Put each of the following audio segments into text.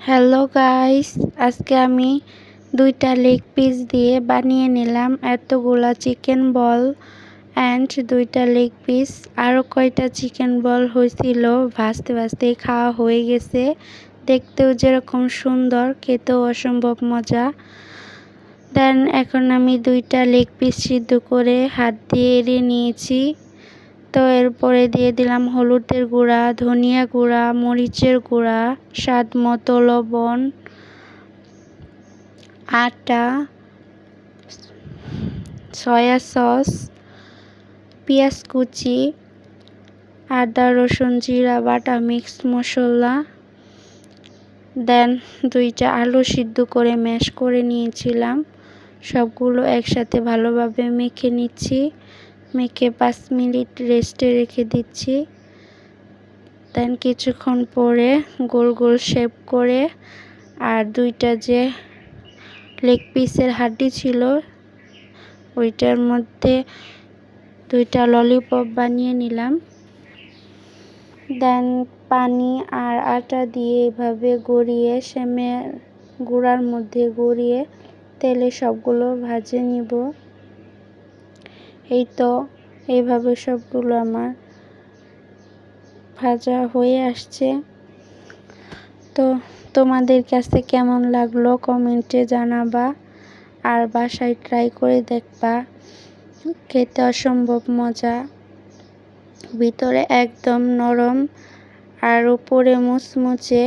Hello guys আজকে আমি দুইটা লেগ পিস দিয়ে বানিয়ে নিলাম এতগুলা চিকেন বল অ্যান্ড দুইটা লেগ পিস আরও কয়টা চিকেন বল হয়েছিল, ভাজতে ভাজতেই খাওয়া হয়ে গেছে। দেখতেও যেরকম সুন্দর, খেতেও অসম্ভব মজা। দেন এখন আমি দুইটা লেগ পিস সিদ্ধ করে হাত দিয়ে এড়িয়ে নিয়েছি। তো এরপরে দিয়ে দিলাম হলুদের গুঁড়া, ধনিয়া গুঁড়া, মরিচের গুঁড়া, স্বাদ মতো লবণ, আটা, সয়া সস, পেঁয়াজ কুচি, আদা, রসুন জিরা, বাটা মিক্স মশলা। দেন দুইটা আলু সিদ্ধ করে ম্যাশ করে নিয়েছিলাম। সবগুলো একসাথে ভালোভাবে মেখে নিচ্ছি। মেখে পাঁচ মিনিট রেস্টে রেখে দিচ্ছি। দেন কিছুক্ষণ পরে গোল গোল শেপ করে আর দুইটা যে লেগ পিসের হাড্ডি ছিল, ওইটার মধ্যে দুইটা ললিপপ বানিয়ে নিলাম। দেন পানি আর আটা দিয়ে এভাবে গড়িয়ে সেমের গুঁড়ার মধ্যে গড়িয়ে তেলে সবগুলো ভাজে নিব। এই তো, এইভাবে সবগুলো আমার ভাজা হয়ে আসছে। তো তোমাদের কাছে কেমন লাগল কমেন্টে জানাবা আর বাসায় ট্রাই করে দেখবা। খেতে অসম্ভব মজা। ভিতরে একদম নরম আর উপরে মুচমুচে।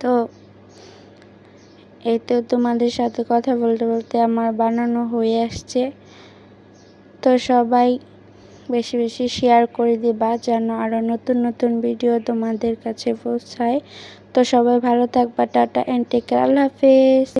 তো এই তো তোমাদের সাথে কথা বলতে বলতে আমার বানানো হয়ে আসছে। তো সবাই বেশি বেশি শেয়ার করে দিবা যেন আরও নতুন নতুন ভিডিও তোমাদের কাছে পৌঁছায়। তো সবাই ভালো থাকবা, টাটা অ্যান্ড টেক আল্লাহ হাফেজ।